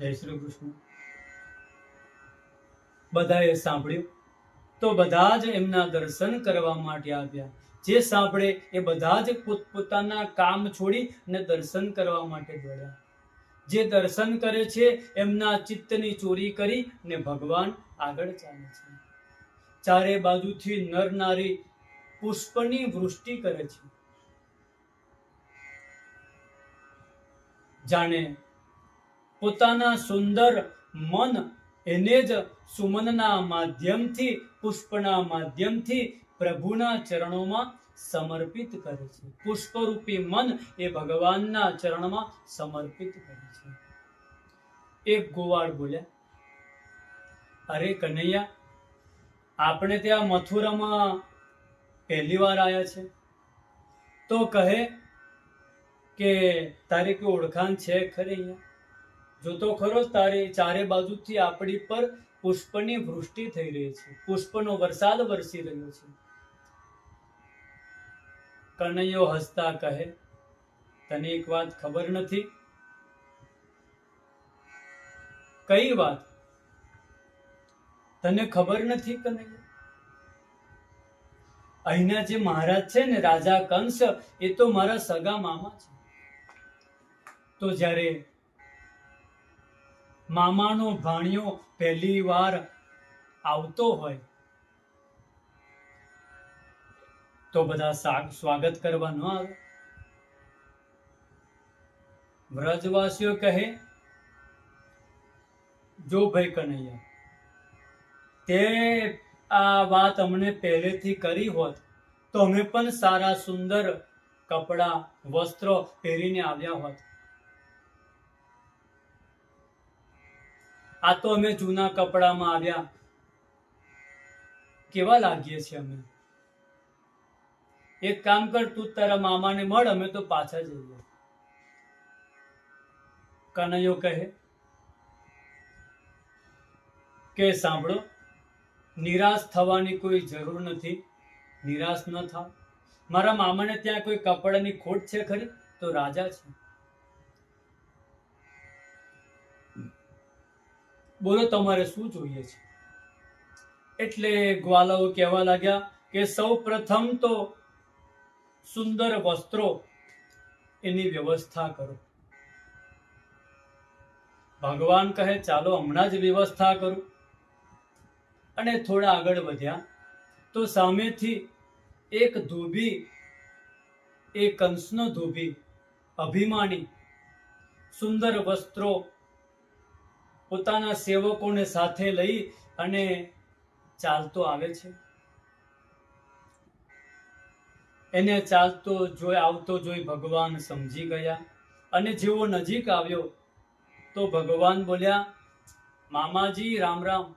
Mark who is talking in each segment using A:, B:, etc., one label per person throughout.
A: જય શ્રી કૃષ્ણ. બધાએ સાંભળ્યું? તો બધા જ એમના દર્શન કરવા માટે આવ્યા. જે સાંભળે એ બધા જ પોતપોતાના કામ છોડી અને દર્શન કરવા માટે દોડ્યા. જે દર્શન કરે છે, એમના ચિત્તની ચોરી કરી ને ભગવાન આગળ ચાલે છે. ચારે બાજુથી નર નારી પુષ્પની વૃષ્ટિ કરે છે. જાણે પોતાના સુંદર મન એને જ સુમનના માધ્યમથી, પુષ્પના માધ્યમથી પ્રભુના ચરણોમાં સમર્પિત કરે છે. પુષ્પરૂપી મન એ ભગવાનના ચરણમાં સમર્પિત કરે છે. એક ગોવાળ બોલ્યા, અરે કનૈયા, આપણે ત્યાં મથુરામાં પહેલી વાર આવ્યા છે. તો કહે કે તારી કોઈ ઓળખાણ છે ખરી અહીંયા? જો તો ખરો તારે ચારે બાજુથી આપણી પર પુષ્પની વૃષ્ટિ થઈ રહી છે. પુષ્પનો વરસાદ વરસી રહ્યો છે. કનૈયો હસતા કહે, તને એક વાત ખબર નથી? કઈ વાત? તને ખબર નથી કનૈયા? અહીંના જે મહારાજ છે ને, રાજા કંસ, એ તો મારા સગા મામા છે. તો જ્યારે મામાનો ભાણિયો પહેલી વાર આવતો હોય. તો બધા સ્વાગત કરવા ન આવે. વ્રજવાસીઓ કહે, જો ભાઈ કનૈયા, તે આ વાત અમને પહેલેથી કરી હોત, તો અમે પણ સારા સુંદર કપડા, વસ્ત્રો પહેરીને આવ્યા હોત. આ તો અમે જૂના કપડામાં આવ્યા. કેવા લાગીએ છીએ અમે? એક કામ કર, તું તારા મામાને મળ, અમે તો પાછા જઈએ. કનૈયો કહે, કે સાંભળો, નિરાશ થવાની કોઈ જરૂર નથી. નિરાશ ન થાવ. મારા મામાને ત્યાં કોઈ કપડાની ખોટ છે ખરી? તો રાજા છે. બોલો, તમારે શું જોઈએ છે? એટલે ગ્વાલાઓ કહેવા લાગ્યા કે સૌ પ્રથમ તો સુંદર વસ્ત્રો એની વ્યવસ્થા કરો. ભગવાન કહે, ચાલો હમણાં જ વ્યવસ્થા કરું. અને થોડા આગળ વધ્યા, તો સામેથી એક ધોબી એ કંસનો ધોબી અભિમાની, સુંદર વસ્ત્રો પોતાના સેવકોને સાથે લઈ અને ચાલતો આવે છે. એને ચાલતો જોઈ, આવતો જોઈ ભગવાન સમજી ગયા અને જેવો નજીક આવ્યો તો ભગવાન બોલ્યા, મામાજી, રામ રામ.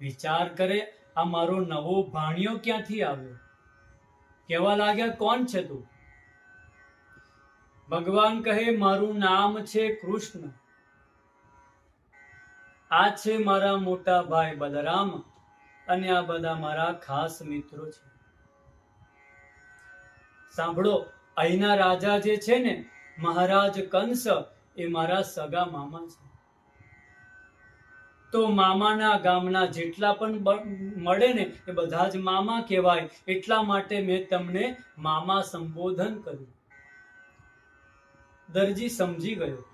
A: વિચાર કરે, આ મારો નવો ભાણિયો ક્યાંથી આવ્યો? કેવા લાગ્યા? કોણ છે તું? ભગવાન કહે, મારું નામ છે કૃષ્ણ. આ છે મારા મોટા ભાઈ બલરામ અને આ બધા મારા ખાસ મિત્રો છે. સાંભળો, અહીંના રાજા જે છે ને, મહારાજ કંસ, એ મારા સગા મામા છે. તો મામાના ગામના જેટલા પણ મળે ને, એ બધા જ મામા કહેવાય, એટલા માટે મેં તમને મામા સંબોધન કર્યું. દરજી સમજી ગયો.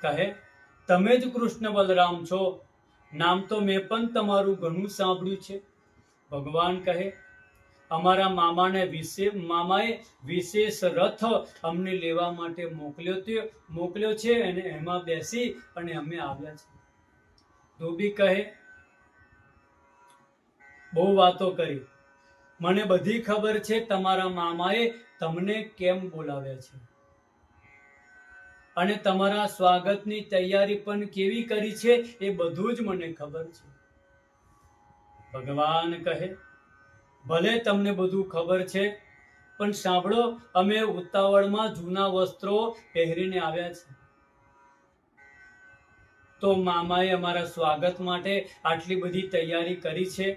A: કહે તમે જ કૃષ્ણ બલરામ છો? નામ તો મેં પણ તમારું ઘણું સાંભળ્યું છે. ભગવાન કહે, અમારા મામાને વિશે, મામાએ વિશેષ રથ અમને લેવા માટે મોકલ્યો મોકલ્યો છે અને એમાં બેસી અને અમે આવ્યા છે ધોબી કહે, બહુ વાતો કરી. મને બધી ખબર છે તમારા મામાએ તમને કેમ બોલાવ્યા છે. અને તમારા સ્વાગતની તૈયારી પણ કેવી કરી છે એ બધું જ મને ખબર છે. ભગવાન કહે, ભલે તમને બધું ખબર છે, પણ સાંભળો, અમે ઉતાવળમાં જૂના વસ્ત્રો પહેરીને આવ્યા છે. તો મામાએ અમારા સ્વાગત માટે આટલી બધી તૈયારી કરી છે.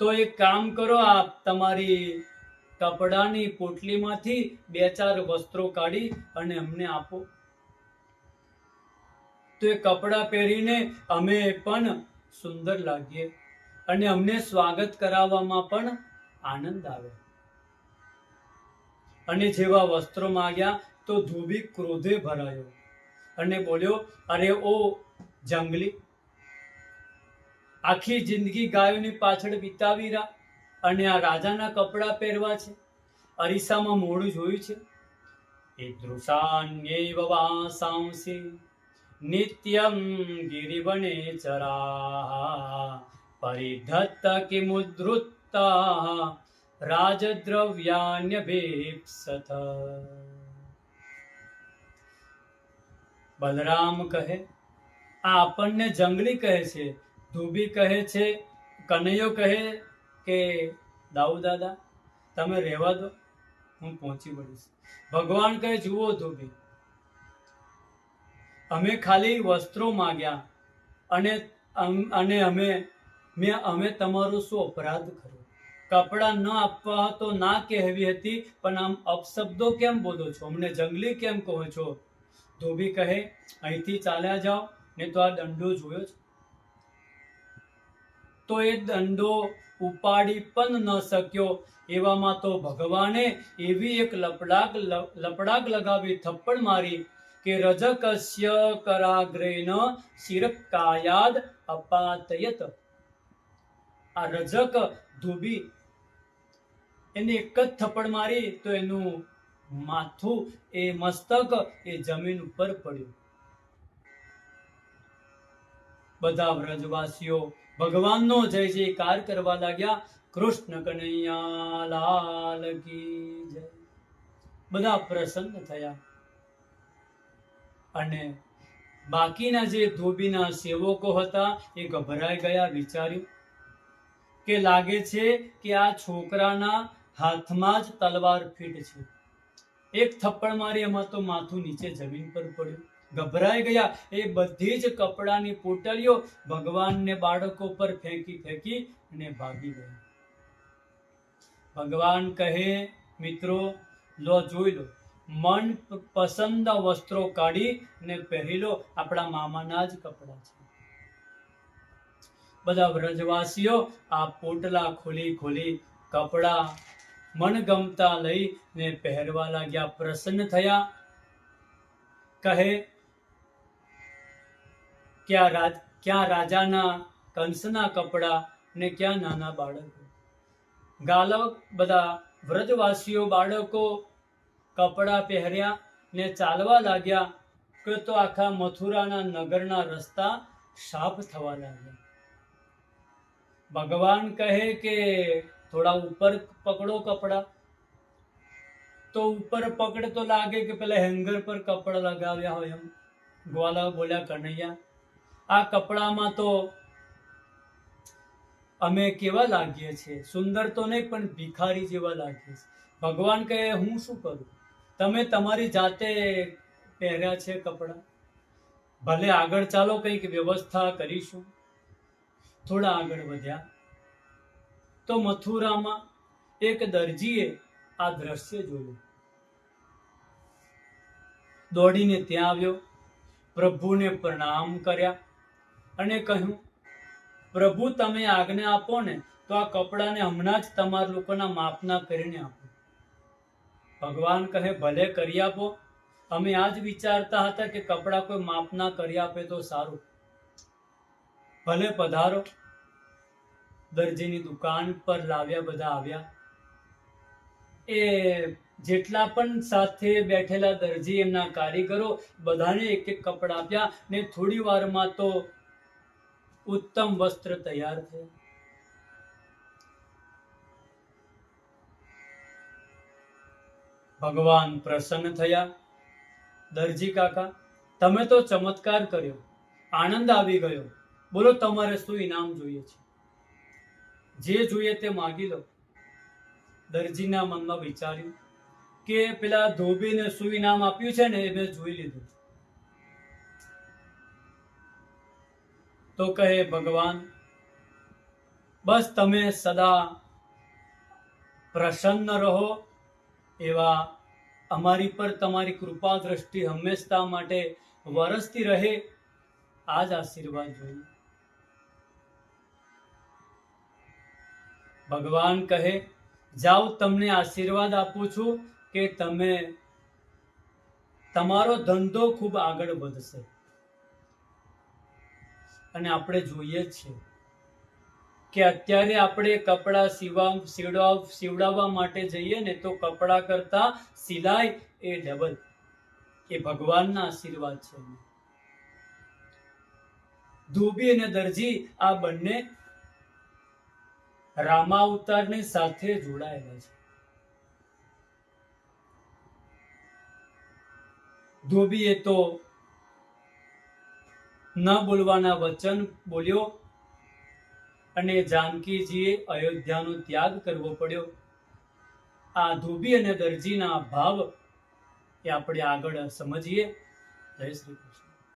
A: તો એક કામ કરો, આપ તમારી કપડાની પોટલીમાંથી બે ચાર વસ્ત્રો કાઢી અને અમને આપો. તો એ કપડાં પહેરીને અમે પણ સુંદર લાગીએ અને અમને સ્વાગત કરાવવામાં પણ આનંદ આવે. અને જેવા વસ્ત્રો માગ્યા તો ધોબી ક્રોધે ભરાયો અને બોલ્યો, અરે ઓ જંગલી, આખી જિંદગી ગાયોની પાછળ વિતાવી રહ્યા અને આ રાજાના કપડાં પહેરવા છે. અરીસામાં મોડું જોયું છે. એ દૃશાન્યૈવ વાસાંસી નિત્યમ ગિરિવને ચરા પરિધત્ત કિમુદ્ધૃત્તા રાજદ્રવ્યાન્યભીપ્સથ બલરામ કહે, આ આપણને જંગલી કહે છે, ધુબી કહે છે, કનૈયો કહે કે દાઉ દાદા, તમે રહેવા દો, હું પહોંચી વળીશ. ભગવાન કહે, જુઓ ધોબી, અમે ખાલી વસ્ત્રો માગ્યા અને અને અમે, મેં, અમે તમારો શું અપરાધ કર્યો? કપડાં ન આપવા તો ના કહેવી હતી, પણ આમ અપશબ્દો કેમ બોલો છો? અમને જંગલી કેમ કહો છો? ધોબી કહે, અહીંથી ચાલ્યા જાઓ ને તો આ દંડો જોયો છે તો એ દંડો ઉપાડી પણ ન શક્યો. એવામાં તો ભગવાને એવી એક લપડાક લપડાક લગાવી થપ્પડ મારી કે રજકસ્ય કરાગ્રેન શિરકાયાદ અપાતયત. આ રજક ધોબી એને એક જ થપ્પડ મારી તો એનું માથું, એ મસ્તક, એ જમીન ઉપર પડ્યું. બધા વ્રજવાસીઓ ભગવાનનો જય જયકાર કરવા લાગ્યા. કૃષ્ણ કનૈયા, લાલ કી જય. બધા પ્રસન્ન થયા. અને બાકીના જે ધોબીના સેવકો હતા, એ ગભરાઈ ગયા, વિચાર્યું કે લાગે છે કે આ છોકરાના હાથમાં જ તલવાર ફીટ છે. એક થપ્પડ મારી એમાં તો માથું નીચે જમીન પર પડ્યું. ગભરાઈ ગયા. એ બધી જ કપડાની પોટલીઓ ભગવાનને બાળકો પર ફેંકી ફેંકી અને ભાગી ગયા. ભગવાન કહે, મિત્રો, લો જોઈ લો. મન પસંદ વસ્ત્રો કાઢી ને પહેરી લો. આપણા મામાના જ કપડા છે. બધા વ્રજવાસીઓ આ પોટલા ખોલી ખોલી કપડા મનગમતા લઈ ને પહેરવા લાગ્યા, પ્રસન્ન થયા. કહે ક્યાં રાજ, ક્યાં રાજાના કંસના કપડા ને ક્યાં નાના બાળકો? ગાલવ બધા વ્રજવાસીઓ બાળકો કપડાં પહેર્યા ને ચાલવા લાગ્યા કે તો આખા મથુરાના નગરના રસ્તા સાફ થવા લાગ્યા. ભગવાન કહે કે થોડા ઉપર પકડો કપડા. તો ઉપર પકડે તો લાગે કે પેલા હેંગર પર કપડા લગાવ્યા હોય એમ. ગ્વાલા બોલ્યા, કનૈયા આ કપડામાં તો અમે કેવા લાગીએ છીએ? સુંદર તો નહીં, પણ ભિખારી જેવા લાગીએ છીએ. ભગવાન કહે, હું શું કરું? તમે તમારી જાતે પહેર્યા છે કપડાં? ભલે આગળ ચાલો, કંઈક વ્યવસ્થા કરીશું. થોડા આગળ વધ્યા. તો મથુરામાં એક દરજીએ આ દ્રશ્ય જોયું. દોડીને ત્યાં આવ્યો. પ્રભુને પ્રણામ કર્યા. અને કહ્યું, પ્રભુ, તમે આજ્ઞા આપો ને, તો આ કપડાને હમણાં જ તમારા લોકોના માપના કરીને આપો. ભગવાન કહે, ભલે કરી આપો. અમે આ જ વિચારતા હતા કે કપડાં કોઈ માપના કરી આપે તો સારું. ભલે પધારો. દરજીની દુકાન પર લાવ્યા બધા આવ્યા. એ જેટલા પણ સાથે બેઠેલા દરજી એમના કારીગરો બધાને એક એક કપડા આપ્યા ને થોડી વારમાં તો ઉત્તમ વસ્ત્ર તૈયાર થયા ભગવાન પ્રસન્ન થયા. દરજી કાકા, તમે તો ચમત્કાર કર્યો. આનંદ આવી ગયો. બોલો, તમારે શું ઇનામ જોઈએ છે? જે જોઈએ તે માગી લો. દરજીના મનમાં વિચાર્યું કે પેલા ધોબીને શું ઇનામ આપ્યું છે ને એ મેં જોઈ લીધું. તો કહે ભગવાન, બસ તમે સદા પ્રસન્ન રહો એવા અમારી પર તમારી કૃપા દ્રષ્ટિ હંમેશા માટે વરસતી રહે આ જ આશીર્વાદ જોઈએ. ભગવાન કહે, જાઓ તમને આશીર્વાદ આપું છું કે તમે તમારો ધંધો ખૂબ આગળ વધશે. અને આપણે જોઈએ છીએ કે અત્યારે આપણે કપડાં સીવા સીવડા સીવડાવવા માટે જઈએ ને તો કપડાં કરતાં સિલાઈ એ ડબલ, એ ભગવાનના આશીર્વાદ છે. ધોબી અને દરજી આ બંને રામા અવતારની સાથે જોડાયેલા છે. ધોબીએ તો ન બોલવાના વચન બોલ્યો અને જાનકીજીએ અયોધ્યાનો ત્યાગ કરવો પડ્યો. આ ધોબી અને દરજીના ભાવ એ આપણે આગળ સમજીએ. જય શ્રી કૃષ્ણ.